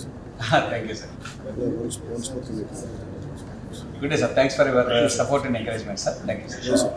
sir. Thank you sir And uh, once, once more to you. Good day sir thanks for your support and encouragement sir thank you sir Yes, sir.